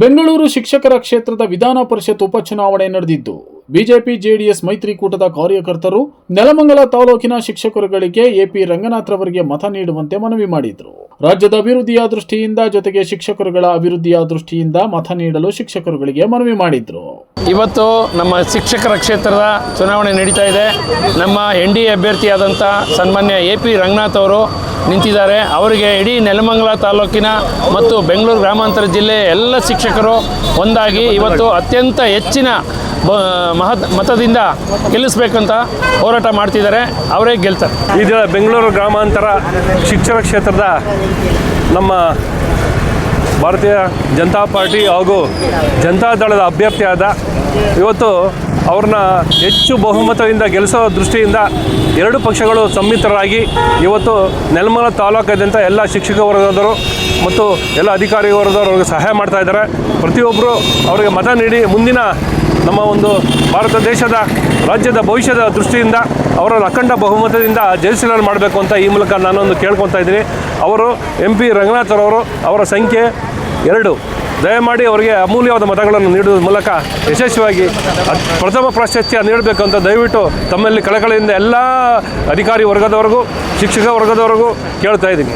ಬೆಂಗಳೂರು ಶಿಕ್ಷಕರ ಕ್ಷೇತ್ರದ ವಿಧಾನ ಪರಿಷತ್ ಉಪಚುನಾವಣೆ ನಡೆದಿದ್ದು, ಬಿಜೆಪಿ, ಜೆಡಿಎಸ್ ಮೈತ್ರಿಕೂಟದ ಕಾರ್ಯಕರ್ತರು ನೆಲಮಂಗಲ ತಾಲೂಕಿನ ಶಿಕ್ಷಕರುಗಳಿಗೆ ಎಪಿ ರಂಗನಾಥ್ರವರಿಗೆ ಮತ ನೀಡುವಂತೆ ಮನವಿ ಮಾಡಿದರು. ರಾಜ್ಯದ ಅಭಿವೃದ್ಧಿಯ ದೃಷ್ಟಿಯಿಂದ ಜೊತೆಗೆ ಶಿಕ್ಷಕರುಗಳ ಅಭಿವೃದ್ಧಿಯ ದೃಷ್ಟಿಯಿಂದ ಮತ ನೀಡಲು ಶಿಕ್ಷಕರುಗಳಿಗೆ ಮನವಿ ಮಾಡಿದ್ರು. ಇವತ್ತು ನಮ್ಮ ಶಿಕ್ಷಕರ ಕ್ಷೇತ್ರದ ಚುನಾವಣೆ ನಡೀತಾ ಇದೆ. ನಮ್ಮ ಎನ್ ಡಿ ಎ ಅಭ್ಯರ್ಥಿಯಾದಂಥ ಸನ್ಮಾನ್ಯ ಎ ಪಿ ರಂಗನಾಥ್ ಅವರು ನಿಂತಿದ್ದಾರೆ. ಅವರಿಗೆ ಇಡೀ ನೆಲಮಂಗಲ ತಾಲೂಕಿನ ಮತ್ತು ಬೆಂಗಳೂರು ಗ್ರಾಮಾಂತರ ಜಿಲ್ಲೆ ಎಲ್ಲ ಶಿಕ್ಷಕರು ಒಂದಾಗಿ ಇವತ್ತು ಅತ್ಯಂತ ಹೆಚ್ಚಿನ ಬ, ಮಹತ್, ಮತದಿಂದ ಗೆಲ್ಲಿಸ್ಬೇಕಂತ ಹೋರಾಟ ಮಾಡ್ತಿದ್ದಾರೆ. ಅವರೇ ಗೆಲ್ತಾರೆ. ಇದು ಬೆಂಗಳೂರು ಗ್ರಾಮಾಂತರ ಶಿಕ್ಷಣ ಕ್ಷೇತ್ರದ ನಮ್ಮ ಭಾರತೀಯ ಜನತಾ ಪಾರ್ಟಿ ಹಾಗೂ ಜನತಾದಳದ ಅಭ್ಯರ್ಥಿಯಾದ ಇವತ್ತು ಅವ್ರನ್ನ ಹೆಚ್ಚು ಬಹುಮತದಿಂದ ಗೆಲ್ಲಿಸೋ ದೃಷ್ಟಿಯಿಂದ ಎರಡು ಪಕ್ಷಗಳು ಸಂಮಿತ್ರರಾಗಿ ಇವತ್ತು ನೆಲಮಲ ತಾಲೂಕಾದ್ಯಂತ ಎಲ್ಲ ಶಿಕ್ಷಕ ವರ್ಗದವರು ಮತ್ತು ಎಲ್ಲ ಅಧಿಕಾರಿ ವರ್ಗದವರು ಅವ್ರಿಗೆ ಸಹಾಯ ಮಾಡ್ತಾ ಇದ್ದಾರೆ. ಪ್ರತಿಯೊಬ್ಬರು ಅವರಿಗೆ ಮತ ನೀಡಿ ಮುಂದಿನ ನಮ್ಮ ಒಂದು ಭಾರತ ದೇಶದ ರಾಜ್ಯದ ಭವಿಷ್ಯದ ದೃಷ್ಟಿಯಿಂದ ಅವರನ್ನು ಅಖಂಡ ಬಹುಮತದಿಂದ ಜಯಶೀಲನ ಮಾಡಬೇಕು ಅಂತ ಈ ಮೂಲಕ ನಾನೊಂದು ಕೇಳ್ಕೊತಾ ಇದ್ದೀನಿ. ಅವರು ಎಂ ಪಿ ರಂಗನಾಥರವರು ಅವರ ಸಂಖ್ಯೆ ಎರಡು. ದಯಮಾಡಿ ಅವರಿಗೆ ಅಮೂಲ್ಯವಾದ ಮತಗಳನ್ನು ನೀಡುವ ಮೂಲಕ ಯಶಸ್ವಿಯಾಗಿ ಪ್ರಥಮ ಪ್ರಾಶಸ್ತ್ಯ ನೀಡಬೇಕು ಅಂತ ದಯವಿಟ್ಟು ತಮ್ಮಲ್ಲಿ ಕಳಕಳಿಯಿಂದ ಎಲ್ಲ ಅಧಿಕಾರಿ ವರ್ಗದವರೆಗೂ, ಶಿಕ್ಷಕ ವರ್ಗದವರೆಗೂ ಕೇಳ್ತಾ ಇದ್ದೀನಿ.